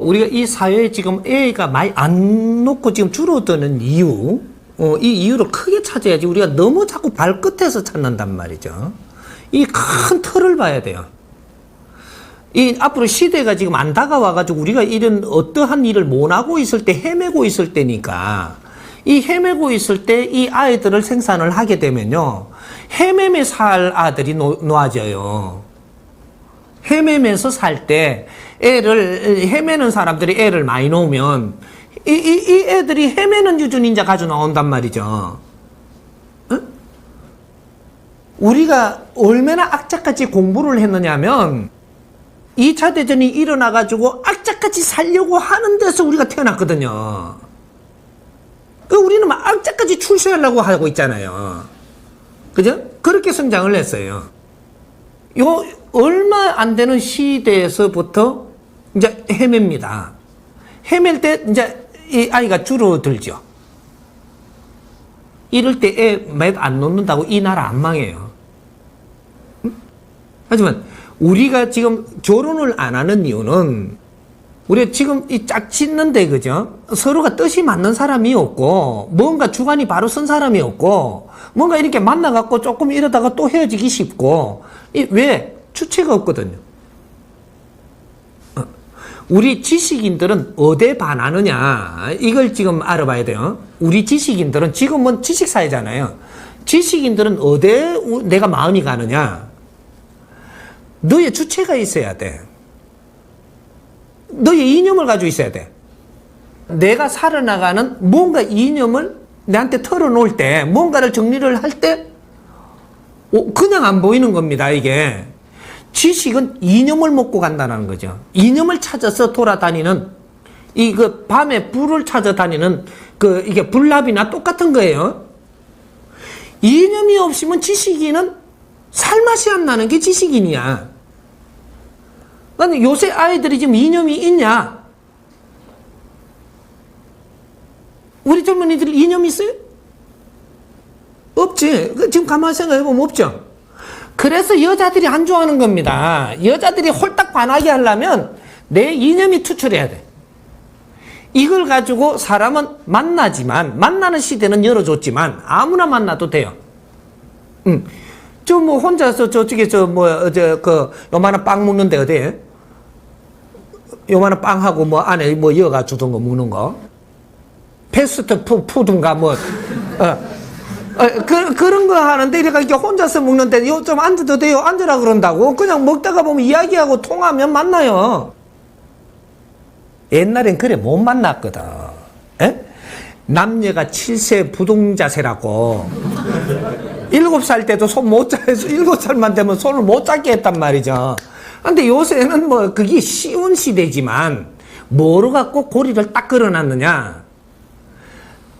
우리가 이 사회에 지금 애가 많이 안 놓고 지금 줄어드는 이유, 어, 이 이유를 크게 찾아야지 우리가 너무 자꾸 발끝에서 찾는단 말이죠. 이 큰 틀을 봐야 돼요. 이 앞으로 시대가 지금 안 다가와가지고 우리가 이런 어떠한 일을 못 하고 있을 때 헤매고 있을 때니까 이 헤매고 있을 때 이 아이들을 생산을 하게 되면요. 헤매며 살 아들이 놓, 놓아져요. 헤매면서 살 때 애를 헤매는 사람들이 애를 많이 놓으면 이, 이, 이 애들이 헤매는 유전인자 가져 나온단 말이죠. 응? 우리가 얼마나 악착같이 공부를 했느냐면 2차 대전이 일어나가지고 악착같이 살려고 하는 데서 우리가 태어났거든요. 그 우리는 막 악착같이 출세하려고 하고 있잖아요. 그죠? 그렇게 성장을 했어요. 요 얼마 안 되는 시대에서부터 이제 헤맵니다. 헤맬 때 이제 이 아이가 줄어들죠. 이럴 때애몇안 놓는다고 이 나라 안 망해요. 응? 하지만 우리가 지금 결혼을 안 하는 이유는 우리가 지금 이 짝짓는데 그죠? 서로가 뜻이 맞는 사람이 없고 뭔가 주관이 바로 선 사람이 없고 뭔가 이렇게 만나갖고 조금 이러다가 또 헤어지기 쉽고 이 왜? 주체가 없거든요. 어. 우리 지식인들은 어디에 반하느냐 이걸 지금 알아봐야 돼요. 우리 지식인들은 지금은 지식사회잖아요. 지식인들은 어디에 우- 내가 마음이 가느냐 너의 주체가 있어야 돼. 너의 이념을 가지고 있어야 돼. 내가 살아나가는 뭔가 이념을 내한테 털어놓을 때, 뭔가를 정리를 할 때, 오, 그냥 안 보이는 겁니다, 이게. 지식은 이념을 먹고 간다는 거죠. 이념을 찾아서 돌아다니는, 이 그 밤에 불을 찾아다니는 그 이게 불납이나 똑같은 거예요. 이념이 없으면 지식인은 살맛이 안 나는 게 지식인이야. 근데 요새 아이들이 지금 이념이 있냐? 우리 젊은이들 이념이 있어요? 없지. 그 지금 가만히 생각해보면 없죠. 그래서 여자들이 안 좋아하는 겁니다. 여자들이 홀딱 반하게 하려면 내 이념이 투출해야 돼. 이걸 가지고 사람은 만나지만, 만나는 시대는 열어줬지만, 아무나 만나도 돼요. 응. 저뭐 혼자서 저쪽에 저 뭐, 저, 그, 요만한 빵 먹는데 어디? 요만한 빵하고 뭐 안에 뭐 여가 주던 거 먹는 거. 패스트 푸, 푸든가 뭐, 어, 어, 그, 그런 거 하는데 이렇게 혼자서 먹는데 요좀 앉아도 돼요. 앉으라 그런다고. 그냥 먹다가 보면 이야기하고 통하면 만나요. 옛날엔 그래 못 만났거든. 에? 남녀가 7세 부동자세라고. 일곱 살 때도 손 못 잡아서 일곱 살만 되면 손을 못 잡게 했단 말이죠. 근데 요새는 뭐 그게 쉬운 시대지만 뭐로 갖고 고리를 딱 걸어놨느냐?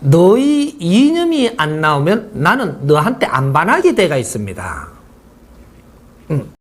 너희 이념이 안 나오면 나는 너한테 안 반하게 돼가 있습니다. 응.